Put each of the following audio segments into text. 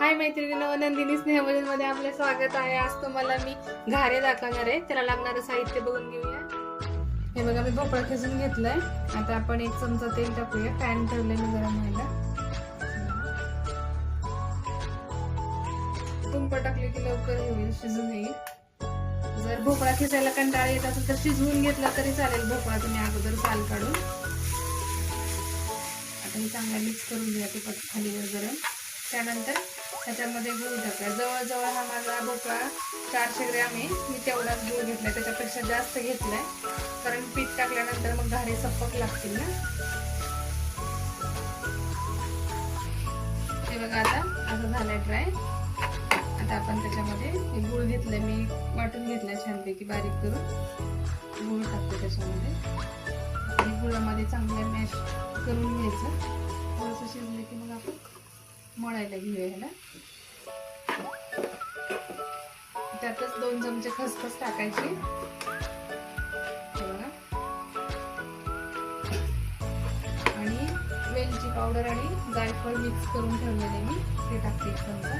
हाय मैत्रिणींनो नंदिनी स्नेहभजनमध्ये आपले स्वागत आहे. आज तुम्हाला मी घारे दाखवणार आहे. त्याला लागणारं साहित्य बघून घेऊया. हे बघा मी भोपळा खेचून घेतलाय. आता आपण एक चमचा तेल टाकूया. पॅन ठेवलेलं मी गरम व्हायला. तुंप टाकले की लवकर होईल शिजून येईल. जर भोपळा खेचायला कंटाळा येत असेल तर शिजवून घेतला तरी चालेल भोपळा तुम्ही अगोदर साल काढून. आता हे चांगला मिक्स करून घ्या ते खालीवर गरम. त्यानंतर त्याच्यामध्ये गूळ टाकला. जवळजवळ हा माझा भोपळा चारशे ग्रॅम आहे. मी तेवढाच गूळ घेतलाय. त्याच्यापेक्षा जास्त घेतलाय. कारण पीठ टाकल्यानंतर मग घारे सपक लागतील ना. हे बघा आता. असं झालंय ड्राय आता आपण त्याच्यामध्ये हे गूळ घेतलंय. मी वाटून घेतलाय छानपैकी बारीक करून. गूळ टाकतो त्याच्यामध्ये. आणि गुळामध्ये चांगलं मॅश करून घ्यायचं. मळायला घेऊया ह्याला. त्यातच दोन चमचे खसखस टाकायची. आणि वेलची पावडर आणि जायफळ मिक्स करून ठेवलेले मी. ते टाकते एक चमचा.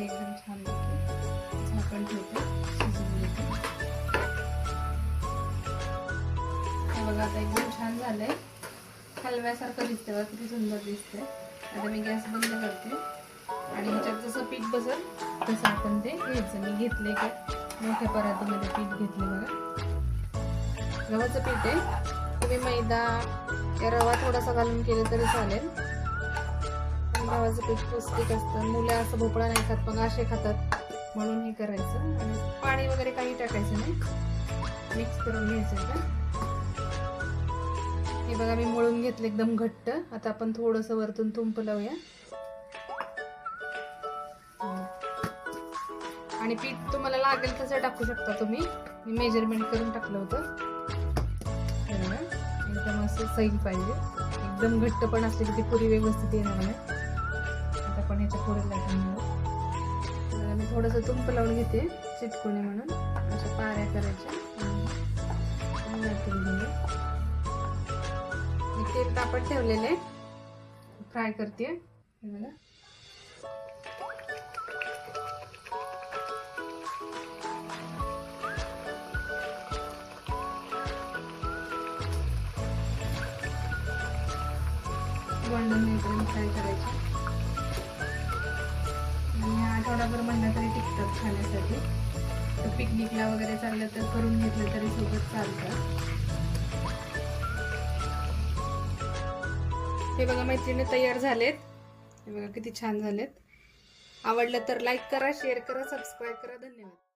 एकदम छान झाकण ठेवते. बघा आता एकदम छान झालंय. हलव्यासारखं दिसतंय बघा किती सुंदर दिसतंय. आता मी गॅस बंद करते. आणि ह्याच्यात जसं पीठ बसल तसं आपण ते घ्यायचं. मी घेतले का मोठ्या परातीमध्ये पीठ घेतले बघा. गव्हाचं पीठ आहे. तुम्ही मैदा या रवा थोडासा घालून केलं तरी चालेल. गव्हाचं पीठ पौष्टिक असतं. मुलं असं भोपळा नाही खात पण असे खातात. म्हणून हे करायचं. आणि पाणी वगैरे काही टाकायचं नाही. मिक्स करून घ्यायचं का? हे बघा मी मळून घेतलं एकदम घट्ट. आता आपण थोडंसं वरतून तुंप लावूया. आणि पीठ तुम्हाला लागेल तसं टाकू शकता तुम्ही. मी मेजरमेंट करून टाकलं होतं. एकदम असं सैल पाहिजे. एकदम घट्ट पण असले की ती पुरी व्यवस्थित येणार नाही. आता आपण ह्याच्या पुढे लाटून मी थोडंसं तुंप लावून घेते चिटकुणे म्हणून. अशा पाऱ्या करायच्या. तेल तापत ठेवलेले फ्राय करते. बघा. गोल्डन होईपर्यंत फ्राय करायचे. आणि आठवडाभर म्हणलं तरी टिकतात खाण्यासाठी. पिकनिकला वगैरे चाललं तर करून घेतलं तरी सोबत चालतं. हे बघा मैत्रिणी तयार झालेत. हे बघा किती छान झालेत. आवडलं तर लाईक करा शेअर करा सबस्क्राईब करा. धन्यवाद.